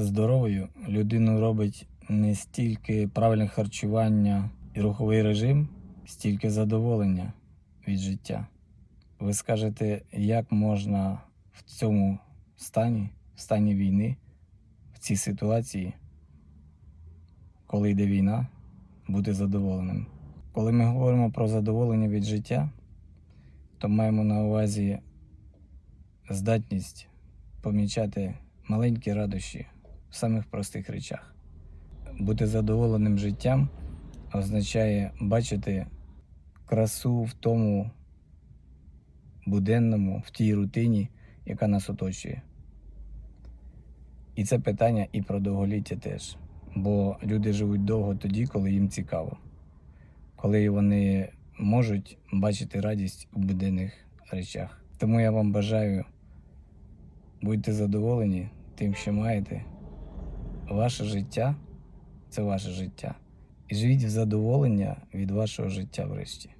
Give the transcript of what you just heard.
здоровою людину робить не стільки правильне харчування і руховий режим, стільки задоволення від життя. Ви скажете, як можна в цьому стані, в стані війни, в цій ситуації, коли йде війна, бути задоволеним. Коли ми говоримо про задоволення від життя, то маємо на увазі здатність помічати маленькі радощі в самих простих речах. Бути задоволеним життям означає бачити красу в тому буденному, в тій рутині, яка нас оточує. І це питання і про довголіття теж. Бо люди живуть довго тоді, коли їм цікаво, коли вони можуть бачити радість у буденних речах. Тому я вам бажаю будьте задоволені тим, що маєте. Ваше життя це ваше життя. І живіть в задоволення від вашого життя врешті.